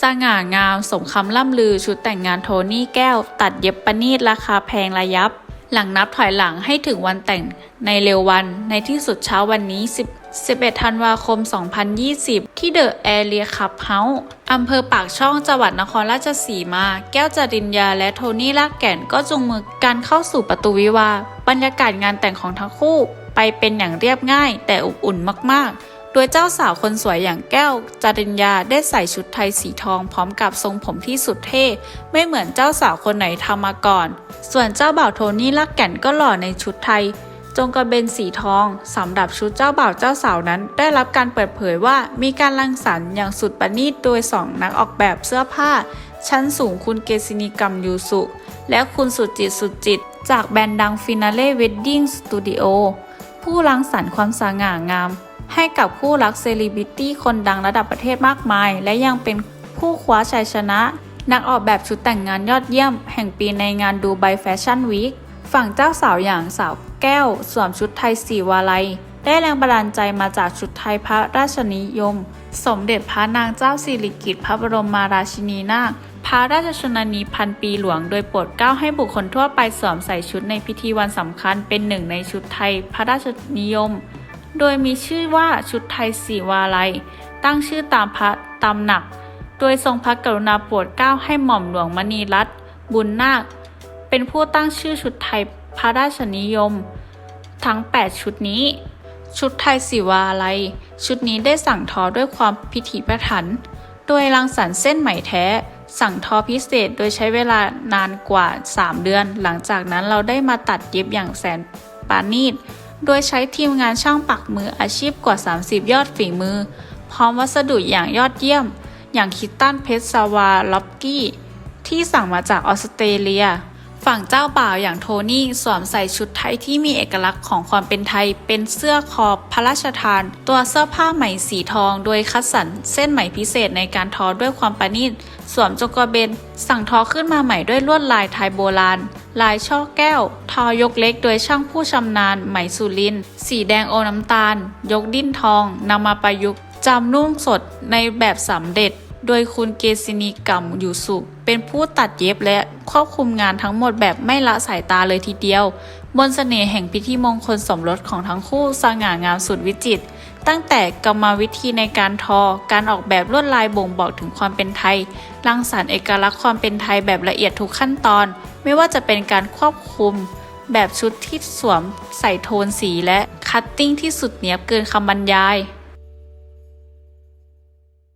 สง่างามสมคำล่ำลือชุดแต่งงานโทนี่แก้ว ตัดเย็บประณีตราคาแพงระยับ หลังนับถอยหลังให้ถึงวันแต่งในเร็ววัน ในที่สุดเช้าวันนี้ 10 11 ธันวาคม 2020 ที่เดอะแอเรียคับเฮาส์อำเภอปากช่องจังหวัดนครราชสีมา แก้วจริญญาและโทนี่ลากแก่นก็จูงมือกันเข้าสู่ประตูวิวาบรรยากาศงานแต่งของทั้งคู่ ไปเป็นอย่างเรียบง่าย แต่อบอุ่นมากๆ โดยเจ้าสาวคนสวยอย่างแก้วจริญญาได้ใส่ชุดไทยสีทองพร้อมกับทรงผมที่สุดเท่ไม่เหมือนเจ้าสาวคนไหนทำมาก่อน ส่วนเจ้าบ่าวโทนี่ลักแก่นก็หล่อในชุดไทย จงกระเบนสีทองสำหรับชุดเจ้าบ่าวเจ้าสาวนั้น ได้รับการเปิดเผยว่ามีการรังสรรค์อย่างสุดประณีตโดยสองนักออกแบบเสื้อผ้า ชั้นสูงคุณเกซินีกัมยูสุ และคุณสุจิตสุจิต จากแบรนด์ดังฟินาเล่เวดดิ้งสตูดิโอผู้รังสรรค์ความสง่างาม ให้กับคู่รักเซเลบริตี้คนดังระดับประเทศมากมาย และยังเป็นผู้คว้าชัยชนะ นักออกแบบชุดแต่งงานยอดเยี่ยม แห่งปีในงานดูไบแฟชั่นวีคฝั่งเจ้าสาวอย่างสาวแก้ว สวมชุดไทยสีวาลัย ได้แรงบันดาลใจมาจากชุดไทยพระราชนิยม สมเด็จพระนางเจ้าสิริกิติ์พระบรมราชินีนาถพระราชชนนีพันปีหลวงโดยโปรดเกล้าให้บุคคลทั่วไปสวมใส่ชุดในพิธีวันสำคัญเป็นหนึ่งในชุดไทยพระราชนิยม โดยมีชื่อว่าชุดไทยสีวาลัย ตั้งชื่อตามพระตำหนัก โดยทรงพระกรุณาโปรดเกล้าให้หม่อมหลวงมณีรัตน์บุญนาค เป็นผู้ตั้งชื่อชุดไทยพระราชนิยม ทั้ง 8 ชุดนี้ ชุดไทยสีวาลัย ชุดนี้ได้สั่งทอด้วยความพิถีพิถัน โดยรังสรรค์เส้นไหมแท้ สั่งทอพิเศษโดยใช้เวลานานกว่า 3 เดือน หลังจากนั้นเราได้มาตัดเย็บอย่างแสนปราณีต โดยใช้ทีมงานช่างปักมืออาชีพกว่า 30 ยอดฝีมือ พร้อมวัสดุอย่างยอดเยี่ยม อย่างคิตตันเพชรซาวาล็อบกี้ ที่สั่งมาจากออสเตรเลีย ฝั่งเจ้าบ่าวอย่างโทนี่สวมใส่ชุดไทยที่มีเอกลักษณ์ของความเป็นไทย เป็นเสื้อคอพระราชทาน ตัวเสื้อผ้าไหมสีทอง โดยคัดสรรเส้นไหมพิเศษในการทอด้วยความประณีตสวมจงกระเบน สั่งทอขึ้นมาใหม่ด้วยลวดลายไทยโบราณ ลายช่อแก้ว ทอยกเล็กโดยช่างผู้ชำนาญไหมสุรินสีแดงโอน้ำตาล ยกดิ้นทองนำมาประยุกต์จำนุ่งสดในแบบสำเร็จ โดยคุณเกษินีกัมยูสุเป็นผู้ตัดเย็บและควบคุมงานทั้งหมดแบบไม่ละสายตาเลยทีเดียว บนเสน่ห์แห่งพิธีมงคลสมรสของทั้งคู่สง่างามสุดวิจิตรตั้งแต่กรรมวิธีในการทอ การออกแบบลวดลายบ่งบอกถึงความเป็นไทยรังสรรค์เอกลักษณ์ความเป็นไทยแบบละเอียดทุกขั้นตอน ไม่ว่าจะเป็นการควบคุม แบบชุดที่สวมใส่โทนสีและคัตติ้งที่สุดเนียบเกินคำบรรยาย